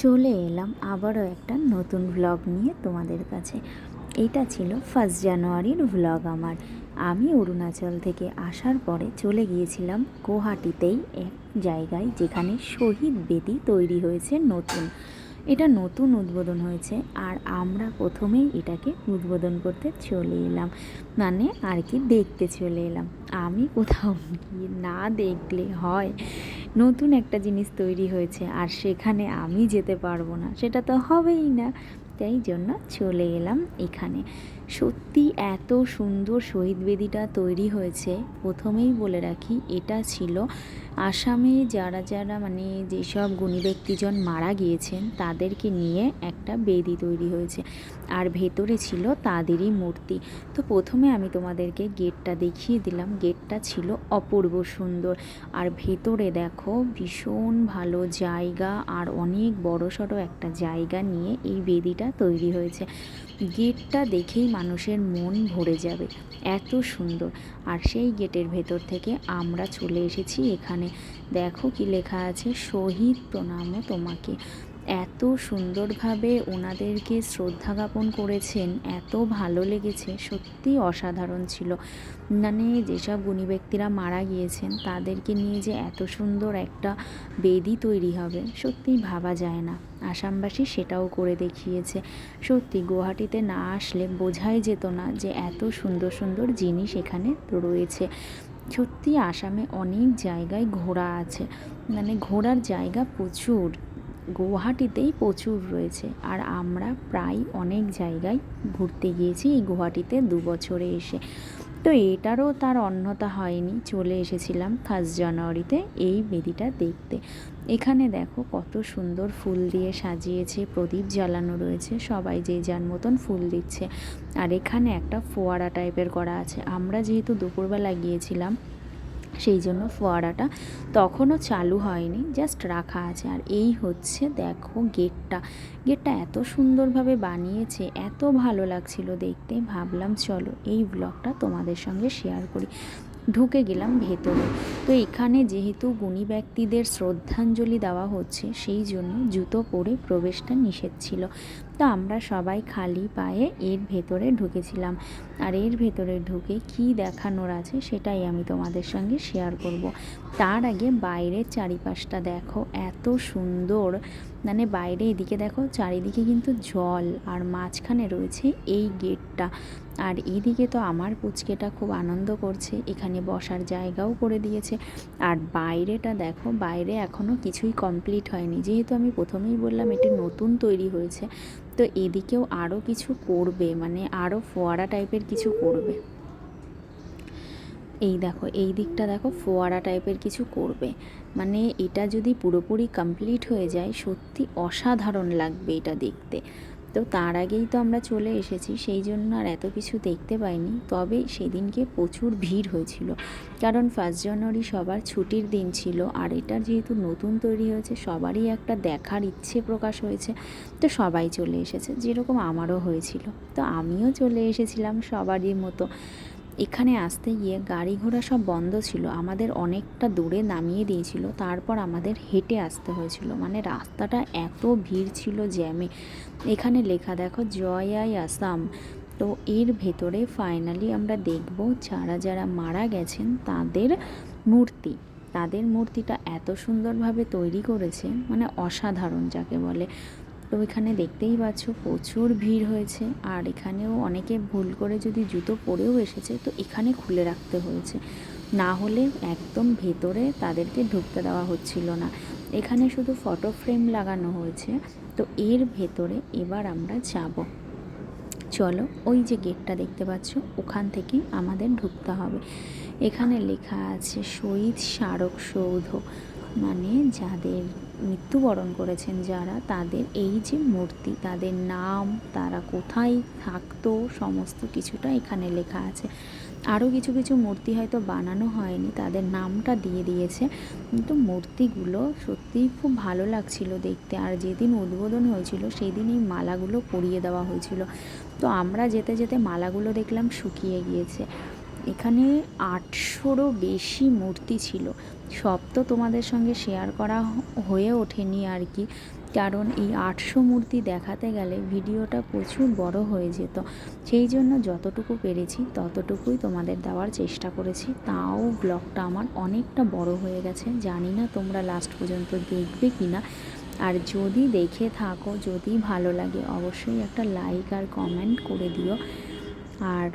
চলে এলাম আবারও একটা নতুন ভ্লগ নিয়ে তোমাদের কাছে। এটা ছিল ফার্স্ট জানুয়ারির ভ্লগ আমার। আমি অরুণাচল থেকে আসার পরে চলে গিয়েছিলাম গুয়াহাটিতেই এক জায়গায় যেখানে শহীদ বেদি তৈরি হয়েছে নতুন। এটা নতুন উদ্বোধন হয়েছে আর আমরা প্রথমেই এটাকে উদ্বোধন করতে চলে এলাম। মানে আর কি দেখতে চলে এলাম। আমি কোথাও গিয়ে না দেখলে হয়। নতুন একটা জিনিস তৈরি হয়েছে আর সেখানে আমি যেতে পারব না। সেটা তো হবেই না। তাই জন্য চলে এলাম এখানে। সত্যি এত সুন্দর শহীদ বেদিটা তৈরি হয়েছে। প্রথমেই বলে রাখি, এটা ছিল আসামে যারা যারা মানে যেসব গুণী ব্যক্তিজন মারা গিয়েছেন, তাদেরকে নিয়ে একটা বেদি তৈরি হয়েছে। আর ভেতরে ছিল তাদেরই মূর্তি। তো প্রথমে আমি তোমাদেরকে গেটটা দেখিয়ে দিলাম। গেটটা ছিল অপূর্ব সুন্দর। আর ভেতরে দেখো, ভীষণ ভালো জায়গা আর অনেক বড় সড়ো একটা জায়গা নিয়ে এই বেদিটা তৈরি হয়েছে। গেটটা দেখেই মানুষের মন ভরে যাবে। এত সুন্দর। আর সেই গেটের ভেতর থেকে আমরা চলে এসেছি এখানে। দেখো কি লেখা আছে, শহীদ প্রণামও তোমাকে। এত সুন্দরভাবে ওনাদেরকে শ্রদ্ধা জ্ঞাপন করেছেন, এত ভালো লেগেছে সত্যি অসাধারণ ছিল। মানে যেসব গুণী ব্যক্তিরা মারা গিয়েছেন, তাদেরকে নিয়ে যে এত সুন্দর একটা বেদি তৈরি হবে, সত্যিই ভাবা যায় না। আসামবাসী সেটাও করে দেখিয়েছে। সত্যি গুয়াহাটিতে না আসলে বোঝাই যেত না যে এত সুন্দর সুন্দর জিনিস এখানে রয়েছে। সত্যি আসামে অনেক জায়গায় ঘোরা আছে। মানে ঘোরার জায়গা প্রচুর। গুয়াহাটিতেই প্রচুর রয়েছে। আর আমরা প্রায় অনেক জায়গায় ঘুরতে গিয়েছি এই গুয়াহাটিতে দু বছরে এসে। তো এটারও তার অন্যতা হয়নি। চলে এসেছিলাম ফার্স্ট জানুয়ারিতে এই বেদিটা দেখতে। এখানে দেখো কত সুন্দর ফুল দিয়ে সাজিয়েছে, প্রদীপ জ্বালানো রয়েছে, সবাই যে যার মতন ফুল দিচ্ছে। আর এখানে একটা ফোয়ারা টাইপের করা আছে। আমরা যেহেতু দুপুরবেলা গিয়েছিলাম সেই জন্য ফোয়ারাটা তখনও চালু হয়নি জাস্ট রাখা আছে। আর এই হচ্ছে, দেখো গেটটা। গেটটা এত সুন্দরভাবে বানিয়েছে, এত ভালো লাগছিল দেখতে। ভাবলাম চলো এই ব্লগটা তোমাদের সঙ্গে শেয়ার করি। ঢুকে গেলাম ভেতরে। তো এখানে যেহেতু গুণী ব্যক্তিদের শ্রদ্ধাঞ্জলি দেওয়া হচ্ছে, সেই জন্য জুতো পরে প্রবেশটা নিষেধ ছিল। তো আমরা সবাই খালি পায়ে এর ভেতরে ঢুকেছিলাম। আর এর ভেতরে ঢুকে কি দেখানোর আছে সেটাই আমি তোমাদের সঙ্গে শেয়ার করব। তার আগে বাইরের চারিপাশটা দেখো, এত সুন্দর। মানে বাইরে এদিকে দেখো, চারিদিকে কিন্তু জল। আর মাঝখানে রয়েছে এই গেটটা। আর এদিকে তো আমার পুচকেটা খুব আনন্দ করছে, এখানে বসার জায়গাও করে দিয়েছে। আর বাইরেটা দেখো, বাইরে এখনও কিছুই কমপ্লিট হয়নি। যেহেতু আমি প্রথমেই বললাম, এটি নতুন তৈরি হয়েছে। তো এদিকেও আরও কিছু করবে মানে আরও ফোয়ারা টাইপের কিছু করবে। এই দেখো, এই দিকটা দেখো, ফোয়ারা টাইপের কিছু করবে। মানে এটা যদি পুরোপুরি কমপ্লিট হয়ে যায়, সত্যি অসাধারণ লাগবে এটা দেখতে। তো তার আগেই তো আমরা চলে এসেছি, সেই জন্য আর এত কিছু দেখতে পাইনি। তবে সেদিনকে প্রচুর ভিড় হয়েছিল। কারণ ফার্স্ট জানুয়ারি সবার ছুটির দিন ছিল, আর এটা যেহেতু নতুন তৈরি হয়েছে, সবারই একটা দেখার ইচ্ছে প্রকাশ হয়েছে। তো সবাই চলে এসেছে, যেরকম আমারও হয়েছিল। তো আমিও চলে এসেছিলাম সবারই মতো। এখানে আসতে গিয়ে গাড়ি ঘোড়া সব বন্ধ ছিল। আমাদের অনেকটা দূরে নামিয়ে দিয়েছিল। তারপর আমাদের হেঁটে আসতে হয়েছিল। মানে রাস্তাটা এত ভিড় ছিল জ্যামে। এখানে লেখা, দেখো, জয় আই আসাম। তো এর ভেতরে ফাইনালি আমরা দেখব যারা যারা মারা গেছেন, তাদের মূর্তি। তাদের মূর্তিটা এত সুন্দরভাবে তৈরি করেছে মানে অসাধারণ যাকে বলে। তো এখানে দেখতেই পাচ্ছ প্রচুর ভিড় হয়েছে। আর এখানেও অনেকে ভুল করে যদি জুতো পরেও এসেছে, তো এখানে খুলে রাখতে হয়েছে। না হলে একদম ভেতরে তাদেরকে ঢুকতে দেওয়া হচ্ছিল না। এখানে শুধু ফটো ফ্রেম লাগানো হয়েছে। তো এর ভেতরে এবার আমরা যাব। চলো ওই যে গেটটা দেখতে পাচ্ছ, ওখান থেকে আমাদের ঢুকতে হবে। এখানে লেখা আছে শহীদ স্মারক সৌধ। মানে যাদের মৃত্যুবরণ করেছেন যারা, তাদের এই যে মূর্তি, তাদের নাম, তারা কোথায় থাকতো, সমস্ত কিছুটা এখানে লেখা আছে। আরও কিছু কিছু মূর্তি হয়তো বানানো হয়নি, তাদের নামটা দিয়ে দিয়েছে। কিন্তু মূর্তিগুলো সত্যিই খুব ভালো লাগছিল দেখতে। আর যেদিন উদ্বোধন হয়েছিল সেই দিন এই মালাগুলো পরিয়ে দেওয়া হয়েছিল। তো আমরা যেতে যেতে মালাগুলো দেখলাম শুকিয়ে গিয়েছে। এখানে আটশোরও বেশি মূর্তি ছিল। সব তো তোমাদের সঙ্গে শেয়ার করা হয়ে ওঠেনি আর কি। কারণ এই আটশো মূর্তি দেখাতে গেলে ভিডিওটা প্রচুর বড় হয়ে যেত। সেই জন্য যতটুকু পেরেছি, ততটুকুই তোমাদের দেওয়ার চেষ্টা করেছি। তাও ব্লগটা আমার অনেকটা বড় হয়ে গেছে। জানি না তোমরা লাস্ট পর্যন্ত দেখবে কি না আর যদি দেখে থাকো, যদি ভালো লাগে, অবশ্যই একটা লাইক আর কমেন্ট করে দিও। আর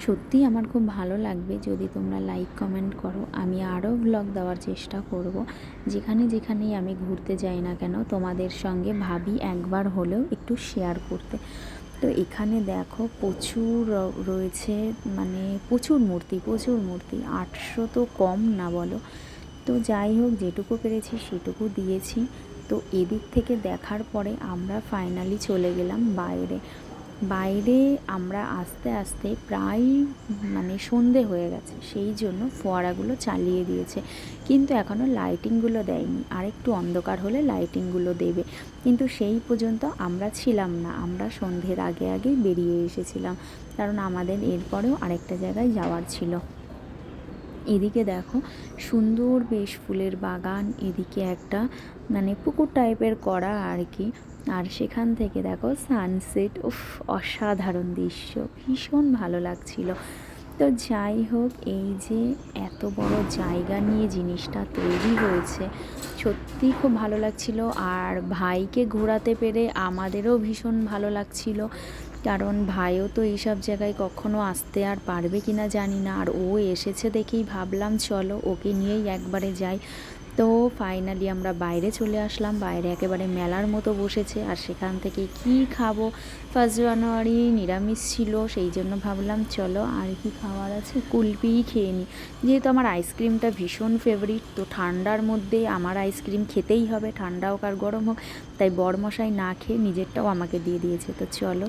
সত্যিই আমার খুব ভালো লাগবে যদি তোমরা লাইক কমেন্ট করো। আমি আরও ব্লগ দেওয়ার চেষ্টা করব। যেখানে যেখানেই আমি ঘুরতে যাই না কেন, তোমাদের সঙ্গে ভাবি একবার হলেও একটু শেয়ার করতে। তো এখানে দেখো প্রচুর রয়েছে মানে প্রচুর মূর্তি প্রচুর মূর্তি। আটশো তো কম না বলো। তো যাই হোক, যেটুকু পেরেছি সেটুকু দিয়েছি। তো এদিক থেকে দেখার পরে আমরা ফাইনালি চলে গেলাম বাইরে। বাইরে আমরা আস্তে আস্তে প্রায় মানে সন্ধে হয়ে গেছে, সেই জন্য ফোয়ারাগুলো চালিয়ে দিয়েছে। কিন্তু এখনও লাইটিংগুলো দেয়নি আর একটু অন্ধকার হলে লাইটিংগুলো দেবে। কিন্তু সেই পর্যন্ত আমরা ছিলাম না, আমরা সন্ধ্যের আগে আগেই বেরিয়ে এসেছিলাম। কারণ আমাদের এরপরেও আরেকটা জায়গায় যাওয়ার ছিল। এদিকে দেখো, সুন্দর বেশ ফুলের বাগান, এদিকে একটা মানে পুকুর টাইপের করা আর কি। আর সেখান থেকে দেখো সানসেট উফ, অসাধারণ দৃশ্য, ভীষণ ভালো লাগছিল। তো যাই হোক, এই যে এত বড় জায়গা নিয়ে জিনিসটা তৈরি হয়েছে সত্যি খুব ভালো লাগছিল। আর ভাইকে ঘোরাতে পেরে আমাদেরও ভীষণ ভালো লাগছিল। কারণ ভাইও তো এইসব জায়গায় কখনো আসতে আর পারবে কিনা জানি না। আর ও এসেছে দেখেই ভাবলাম, চলো ওকে নিয়েই একবারে যাই। তো ফাইনালি আমরা বাইরে চলে আসলাম। বাইরে একেবারে মেলার মতো বসেছে আর সেখান থেকে কি খাব? ফার্স্ট জানুয়ারি নিরামিষ ছিল, সেই জন্য ভাবলাম, চলো আর কি খাওয়ার আছে? কুলপিই খেয়ে নিই যেহেতু আমার আইসক্রিমটা ভীষণ ফেভারিট তো ঠান্ডার মধ্যে আমার আইসক্রিম খেতেই হবে। ঠান্ডা হোক আর গরম হোক, তাই বরমশাই না খেয়ে নিজেরটাও আমাকে দিয়ে দিয়েছে। তো চলো।